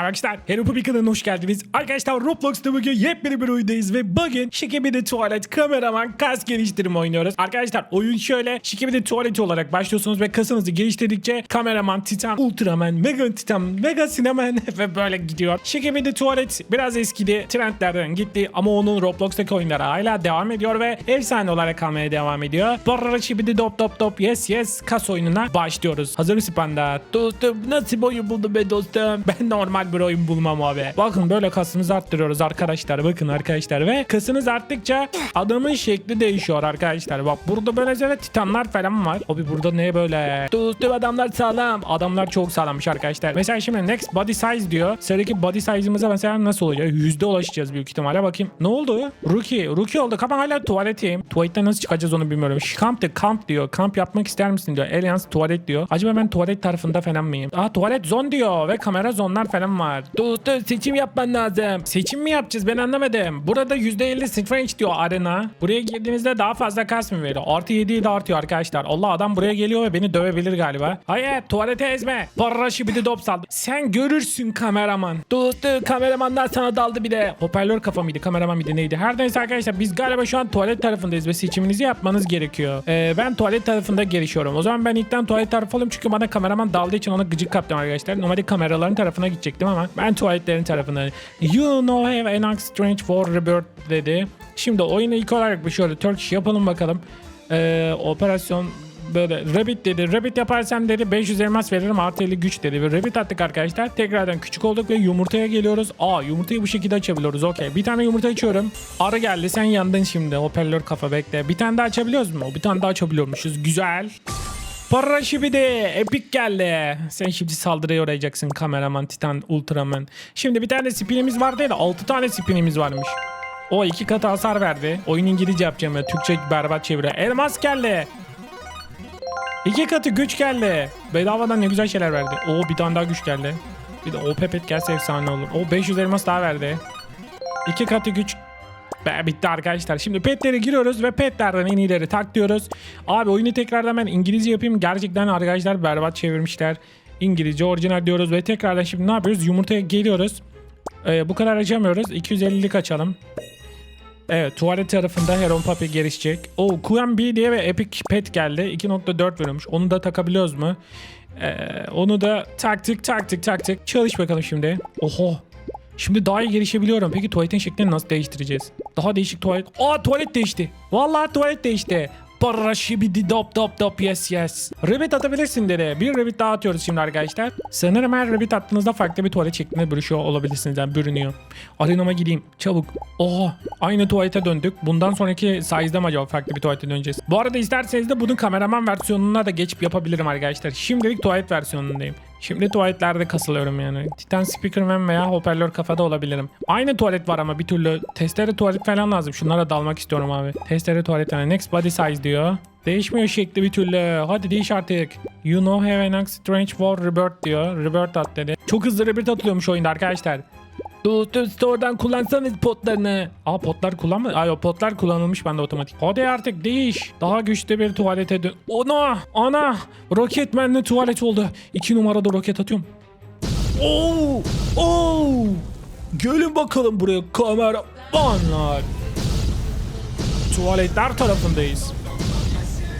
Arkadaşlar Hello Puppy kanalına hoş geldiniz. Arkadaşlar Roblox'ta bugün yepyeni bir oyundayız ve bugün Şikebide Tuvalet Kameraman Kas Geliştirme oynuyoruz. Arkadaşlar oyun şöyle Şikebide Tuvalet olarak başlıyorsunuz ve kasınızı geliştirdikçe Kameraman, Titan, Ultraman, Mega Titan, Mega Cineman ve böyle gidiyor. Şikebide Tuvalet biraz eskidi, trendlerden gitti ama onun Roblox'taki oyunları hala devam ediyor ve efsane olarak kalmaya devam ediyor. Barara Şibidi Dop Dop Dop Yes Yes kas oyununa başlıyoruz. Hazır mısın panda? Dostum nasıl bir oyun buldun be dostum? Ben normal bir oyun bulmam abi. Bakın böyle kasımızı arttırıyoruz arkadaşlar. Bakın arkadaşlar ve kasınız arttıkça adamın şekli değişiyor arkadaşlar. Bak burada böyle böyle titanlar falan var. Abi burada ne böyle? Dostum adamlar sağlam. Adamlar çok sağlammış arkadaşlar. Mesela şimdi next body size diyor. Sıradaki body size'ımıza mesela nasıl olacak? Yüzde ulaşacağız büyük ihtimalle. Bakayım. Ne oldu? Rookie. Rookie oldu. Ama hala tuvaletteyim. Tuvaletten nasıl çıkacağız onu bilmiyorum. Kamp de kamp diyor. Kamp yapmak ister misin diyor. Alliance tuvalet diyor. Acaba ben tuvalet tarafında falan mıyım? Aa tuvalet zon diyor ve kamera zonlar falan var. Dostum seçim yapman lazım. Seçim mi yapacağız ben anlamadım. Burada %50 strange diyor arena. Buraya girdiğinizde daha fazla kas mı veriyor? Artı 7'yi de artıyor arkadaşlar. Allah adam buraya geliyor ve beni dövebilir galiba. Hayır tuvalete ezme. Parraşı bir de dop saldı. Sen görürsün kameraman. Dostum kameramanlar sana daldı bir de. Hoparlör kafa mıydı kameraman mıydı neydi? Her neyse arkadaşlar biz galiba şu an tuvalet tarafındayız ve seçiminizi yapmanız gerekiyor. Ee, ben tuvalet tarafında gelişiyorum. O zaman ben ilkten tuvalet tarafı olayım çünkü bana kameraman daldığı için ona gıcık kaptım arkadaşlar. Normalde kameraların tarafına gidecektim ama ben tuvaletlerin tarafına. You know have an strange for rebirth dedi. Şimdi oyunu ilk olarak bir şöyle Turkish yapalım bakalım. Ee, operasyon böyle Rabbit dedi. Rabbit yaparsam dedi 500 elmas veririm artı 50 güç dedi. Ve Rabbit attık arkadaşlar. Tekrardan küçük olduk ve yumurtaya geliyoruz. Aa yumurtayı bu şekilde açabiliyoruz. Okey. Bir tane yumurta açıyorum. Arı geldi sen yandın şimdi. Hoparlör kafa bekle. Bir tane daha açabiliyoruz mu? Bir tane daha açabiliyormuşuz. Güzel. Para şimdi de epik geldi. Sen şimdi saldırıya uğrayacaksın kameraman, titan, ultraman. Şimdi bir tane spinimiz vardı ya da 6 tane spinimiz varmış. O iki katı hasar verdi. Oyun İngilizce yapacağım ya. Türkçe berbat çeviriyor. Elmas geldi. İki katı güç geldi. Bedavadan ne güzel şeyler verdi. O bir tane daha güç geldi. Bir de o pepet gelse efsane olur. O 500 elmas daha verdi. İki katı güç Be, bitti arkadaşlar. Şimdi petlere giriyoruz ve petlerden en iyileri tak diyoruz. Abi oyunu tekrardan ben İngilizce yapayım. Gerçekten arkadaşlar berbat çevirmişler. İngilizce orijinal diyoruz ve tekrardan şimdi ne yapıyoruz? Yumurtaya geliyoruz. Ee, bu kadar açamıyoruz. 250'lik açalım. Evet tuvalet tarafında Heron Puppy gelişecek. O QMB diye ve Epic Pet geldi. 2.4 veriyormuş. Onu da takabiliyoruz mu? Ee, onu da taktık taktık taktık. Çalış bakalım şimdi. Oho. Şimdi daha iyi gelişebiliyorum. Peki tuvaletin şeklini nasıl değiştireceğiz? Daha değişik tuvalet. Aa tuvalet değişti. Vallahi tuvalet değişti. Para şibidi dop dop dop yes yes. Rabbit atabilirsin dedi. Bir rabbit daha atıyoruz şimdi arkadaşlar. Sanırım her rabbit attığınızda farklı bir tuvalet şeklinde bürüşüyor olabilirsiniz. Yani bürünüyor. Arenama gideyim. Çabuk. Oha. Aynı tuvalete döndük. Bundan sonraki size'da mı acaba farklı bir tuvalete döneceğiz? Bu arada isterseniz de bunun kameraman versiyonuna da geçip yapabilirim arkadaşlar. Şimdilik tuvalet versiyonundayım. Şimdi tuvaletlerde kasılıyorum yani. Titan Speakerman veya hoparlör kafada olabilirim. Aynı tuvalet var ama bir türlü testere tuvalet falan lazım. Şunlara dalmak istiyorum abi. Testere tuvalet yani. Next body size diyor. Değişmiyor şekli bir türlü. Hadi değiş artık. You know have an strange for rebirth diyor. Rebirth at dedi. Çok hızlı rebirth atılıyormuş oyunda arkadaşlar. Dostum store'dan kullansanız potlarını. Aa potlar kullanma. Ay o potlar kullanılmış bende otomatik. Hadi artık değiş. Daha güçlü bir tuvalete dön. Ana! Ana! Rocketman'le tuvalet oldu. İki numarada roket atıyorum. Oo! Oo! Gelin bakalım buraya kameramanlar. Tuvaletler tarafındayız.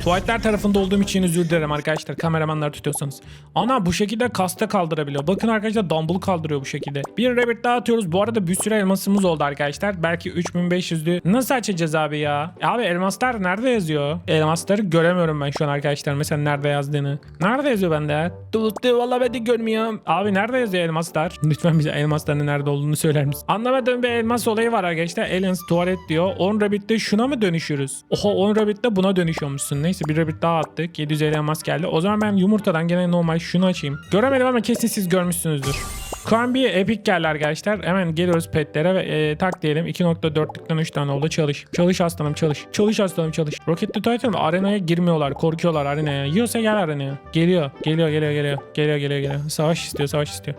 Tuvaletler tarafında olduğum için özür dilerim arkadaşlar. Kameramanlar tutuyorsanız. Ana bu şekilde kasta kaldırabiliyor. Bakın arkadaşlar dumbbell kaldırıyor bu şekilde. Bir rabbit daha atıyoruz. Bu arada bir sürü elmasımız oldu arkadaşlar. Belki 3500'lü. Nasıl açacağız abi ya? Abi elmaslar nerede yazıyor? Elmasları göremiyorum ben şu an arkadaşlar. Mesela nerede yazdığını. Nerede yazıyor bende? Tuttu valla ben de görmüyorum. Abi nerede yazıyor elmaslar? Lütfen bize elmasların nerede olduğunu söyler misin? Anlamadığım bir elmas olayı var arkadaşlar. Aliens tuvalet diyor. 10 rabbit'te şuna mı dönüşürüz? Oha 10 rabbit'te buna dönüşüyormuşsun. Neyse bir rabbit daha attık. 750 elmas geldi. O zaman ben yumurtadan gene normal şunu açayım. Göremedim ama kesin siz görmüşsünüzdür. Kambi Epic geldi arkadaşlar. Hemen geliyoruz petlere ve e, tak diyelim. 2.4'lükten 3 tane oldu. Çalış. Çalış aslanım çalış. Çalış aslanım çalış. Rocket Titan arenaya girmiyorlar. Korkuyorlar arenaya. Yiyorsa gel arenaya. Geliyor. Geliyor geliyor geliyor. Geliyor geliyor geliyor. Savaş istiyor savaş istiyor.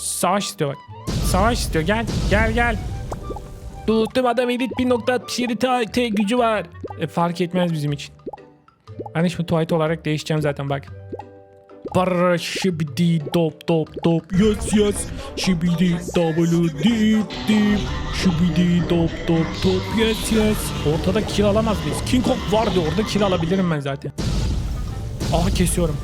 Savaş istiyor bak. Savaş istiyor. Gel. Gel gel. Tuttum adam elit 1.67 T, T gücü var. E, fark etmez bizim için. Ben şimdi tuvalet olarak değişeceğim zaten bak. Barra şibidi dop dop dop yes yes şibidi double dip dip şibidi dop dop dop yes yes Ortada kill alamaz mıyız? King Kong vardı orada kill alabilirim ben zaten Aha kesiyorum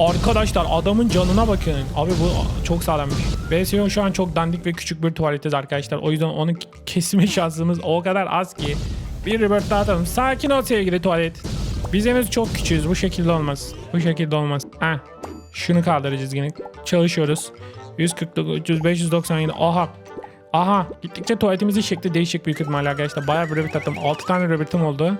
Arkadaşlar adamın canına bakın. Abi bu çok sağlammış. VSO şu an çok dandik ve küçük bir tuvaletiz arkadaşlar. O yüzden onu kesme şansımız o kadar az ki. Bir revert daha atalım. Sakin ol sevgili tuvalet. Biz henüz çok küçüğüz. Bu şekilde olmaz. Bu şekilde olmaz. Heh. Şunu kaldıracağız yine. Çalışıyoruz. 149, 300, 597. Aha. Aha. Gittikçe tuvaletimizin şekli değişecek büyük ihtimalle arkadaşlar. Bayağı bir revert attım. 6 tane revertim oldu.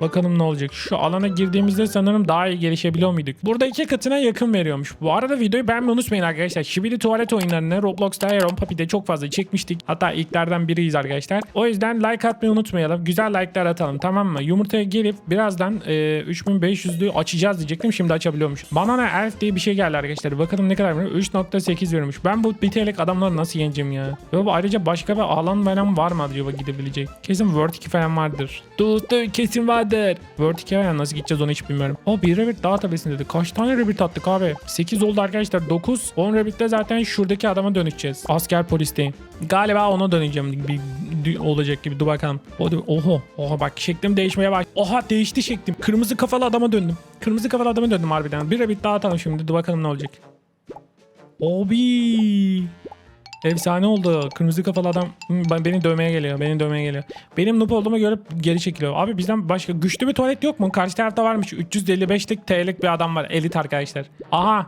Bakalım ne olacak. Şu alana girdiğimizde sanırım daha iyi gelişebiliyor muyduk? Burada iki katına yakın veriyormuş. Bu arada videoyu beğenmeyi unutmayın arkadaşlar. Şibili tuvalet oyunlarını Roblox'ta Iron Puppy'de çok fazla çekmiştik. Hatta ilklerden biriyiz arkadaşlar. O yüzden like atmayı unutmayalım. Güzel like'lar atalım tamam mı? Yumurtaya gelip birazdan e, 3500'lüğü açacağız diyecektim. Şimdi açabiliyormuş. Banana Elf diye bir şey geldi arkadaşlar. Bakalım ne kadar veriyor? 3.8 veriyormuş. Ben bu bitelek adamları nasıl yeneceğim ya? Ve bu ayrıca başka bir alan falan var mı acaba gidebilecek? Kesin World 2 falan vardır. Dur dur kesin vardır. World 2 falan nasıl gideceğiz onu hiç bilmiyorum. O bir rabbit daha tabesin dedi. Kaç tane rabbit attık abi? 8 oldu arkadaşlar 9. 10 rabbitle zaten şuradaki adama dönüşeceğiz. Asker polisteyim. Galiba ona döneceğim. Bir, olacak gibi dur bakalım. Oho. Oha bak şeklim değişmeye baş. Oha değişti şeklim. Kırmızı kafalı adama döndüm. Kırmızı kafalı adama döndüm harbiden. Bir rabbit daha atalım şimdi. Dur bakalım ne olacak. Obi. Efsane oldu. Kırmızı kafalı adam hmm, ben- beni dövmeye geliyor. Beni dövmeye geliyor. Benim noob olduğumu görüp geri çekiliyor. Abi bizden başka güçlü bir tuvalet yok mu? Karşı tarafta varmış. 355'lik TL'lik bir adam var. Elit arkadaşlar. Aha.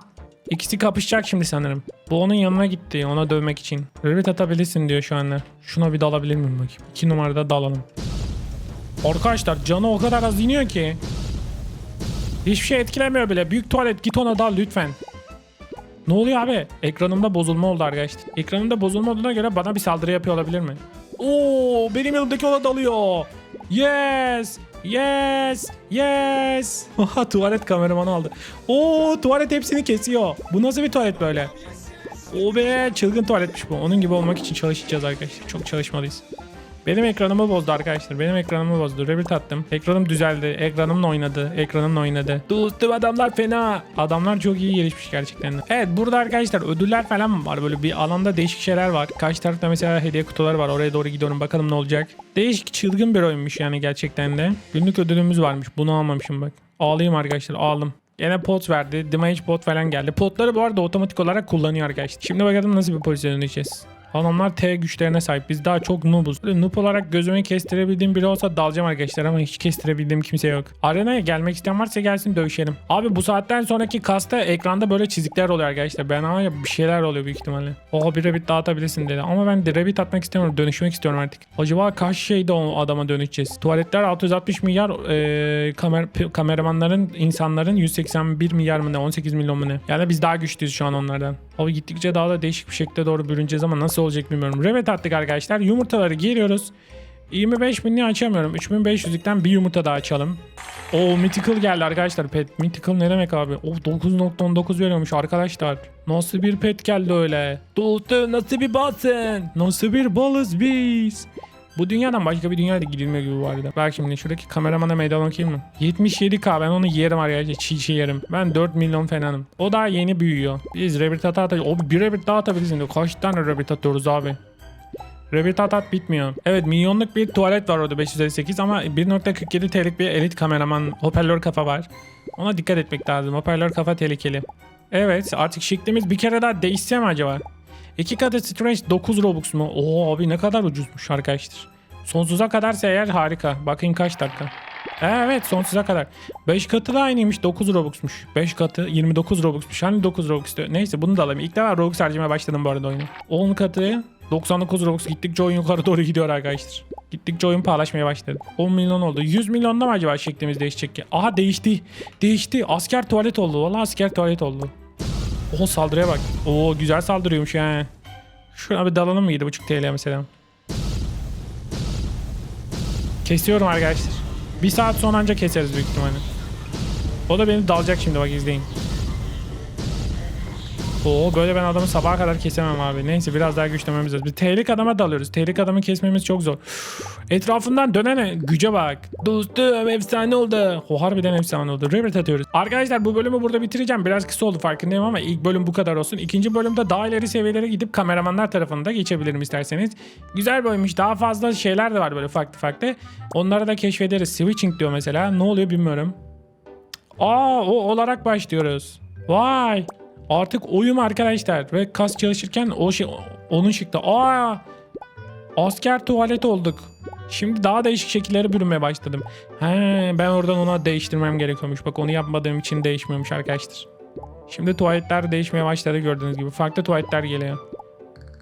İkisi kapışacak şimdi sanırım. Bu onun yanına gitti. Ona dövmek için. Rivet atabilirsin diyor şu anda. Şuna bir dalabilir miyim bakayım? 2 numarada dalalım. Arkadaşlar canı o kadar az iniyor ki. Hiçbir şey etkilemiyor bile. Büyük tuvalet git ona dal lütfen. Ne oluyor abi? Ekranımda bozulma oldu arkadaşlar. Ekranımda bozulma olduğuna göre bana bir saldırı yapıyor olabilir mi? Oo, benim yanımdaki ona dalıyor. Yes. Yes. Yes. Aha tuvalet kameramanı aldı. Oo tuvalet hepsini kesiyor. Bu nasıl bir tuvalet böyle? O be çılgın tuvaletmiş bu. Onun gibi olmak için çalışacağız arkadaşlar. Çok çalışmalıyız. Benim ekranımı bozdu arkadaşlar. Benim ekranımı bozdu. Revit attım. Ekranım düzeldi. Ekranımla oynadı. Ekranımla oynadı. Dostum adamlar fena. Adamlar çok iyi gelişmiş gerçekten. Evet burada arkadaşlar ödüller falan var. Böyle bir alanda değişik şeyler var. Karşı tarafta mesela hediye kutuları var. Oraya doğru gidiyorum. Bakalım ne olacak. Değişik çılgın bir oyunmuş yani gerçekten de. Günlük ödülümüz varmış. Bunu almamışım bak. Ağlayayım arkadaşlar. Ağladım. Yine pot verdi. Damage pot falan geldi. Potları bu arada otomatik olarak kullanıyor arkadaşlar. Şimdi bakalım nasıl bir pozisyona döneceğiz. Adamlar T güçlerine sahip. Biz daha çok noobuz. Noob olarak gözüme kestirebildiğim biri olsa dalacağım arkadaşlar ama hiç kestirebildiğim kimse yok. Arenaya gelmek isteyen varsa gelsin dövüşelim. Abi bu saatten sonraki kasta ekranda böyle çizikler oluyor arkadaşlar. Ben ama bir şeyler oluyor büyük ihtimalle. Oha bir rabbit daha atabilirsin dedi. Ama ben de rabbit atmak istemiyorum. Dönüşmek istiyorum artık. Acaba kaç şeyde o adama dönüşeceğiz? Tuvaletler 660 milyar e, kamer, kameramanların insanların 181 milyar mı ne 18 milyon mu ne? Yani biz daha güçlüyüz şu an onlardan. Abi gittikçe daha da değişik bir şekilde doğru bürüneceğiz ama nasıl olacak bilmiyorum. Revet attık arkadaşlar. Yumurtaları giriyoruz. 25 binliği açamıyorum. 3500'lükten bir yumurta daha açalım. O Mythical geldi arkadaşlar pet. Mythical ne demek abi? O 9.19 veriyormuş arkadaşlar. Nasıl bir pet geldi öyle? Dostum nasıl bir balsın? Nasıl bir balız biz? Bu dünyadan başka bir dünyaya da gidilmiyor gibi bu arada. Bak şimdi şuradaki kameramana meydan okuyayım mı? 77k ben onu yerim arkadaşlar. Çiğ çiğ yerim. Ben 4 milyon falanım. O daha yeni büyüyor. Biz Rabbit ata ata... O bir Rabbit daha atabilirsin diyor. Kaç tane Rabbit atıyoruz abi? Rabbit atat bitmiyor. Evet milyonluk bir tuvalet var orada 558 ama 1.47 TL'lik bir elit kameraman hoparlör kafa var. Ona dikkat etmek lazım. Hoparlör kafa tehlikeli. Evet artık şeklimiz bir kere daha değişse mi acaba? İki katı Strange 9 Robux mu? Oo abi ne kadar ucuzmuş arkadaşlar. Sonsuza kadarsa eğer harika. Bakın kaç dakika. Evet sonsuza kadar. 5 katı da aynıymış 9 Robux'muş. 5 katı 29 Robux'muş. Hani 9 Robux diyor. Neyse bunu da alayım. İlk defa Robux harcamaya başladım bu arada oyunu. 10 katı 99 Robux gittikçe oyun yukarı doğru gidiyor arkadaşlar. Gittikçe oyun pahalaşmaya başladı. 10 milyon oldu. 100 milyonda mı acaba şeklimiz değişecek ki? Aha değişti. Değişti. Asker tuvalet oldu. Vallahi asker tuvalet oldu. Oho saldırıya bak. Oo güzel saldırıyormuş ha. Şuna bir dalalım mı 7.5 TL mesela? Kesiyorum arkadaşlar. Bir saat sonra anca keseriz büyük ihtimalle. O da beni dalacak şimdi bak izleyin. Oo böyle ben adamı sabaha kadar kesemem abi. Neyse biraz daha güçlememiz lazım. Biz tehlik adama dalıyoruz. Tehlik adamı kesmemiz çok zor. Etrafından dönene güce bak. Dostum efsane oldu. O harbiden efsane oldu. Rivet atıyoruz. Arkadaşlar bu bölümü burada bitireceğim. Biraz kısa oldu farkındayım ama ilk bölüm bu kadar olsun. İkinci bölümde daha ileri seviyelere gidip kameramanlar tarafını da geçebilirim isterseniz. Güzel bölümmüş. Daha fazla şeyler de var böyle farklı farklı. Onları da keşfederiz. Switching diyor mesela. Ne oluyor bilmiyorum. Aa o olarak başlıyoruz. Vay. Artık oyum arkadaşlar ve kas çalışırken o şey onun çıktı. Aa asker tuvalet olduk. Şimdi daha değişik şekillere bürünmeye başladım. He, ben oradan ona değiştirmem gerekiyormuş. Bak onu yapmadığım için değişmiyormuş arkadaşlar. Şimdi tuvaletler değişmeye başladı gördüğünüz gibi. Farklı tuvaletler geliyor.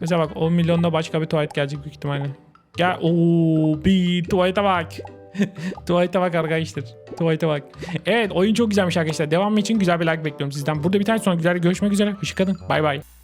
Mesela bak 10 milyonda başka bir tuvalet gelecek büyük ihtimalle. Gel ooo bir tuvalete bak. tuvalete bak arkadaşlar. Tuvalete bak. Evet oyun çok güzelmiş arkadaşlar. Devamı için güzel bir like bekliyorum sizden. Burada bir tane sonra güzel görüşmek üzere. Hoşçakalın. Bay bay.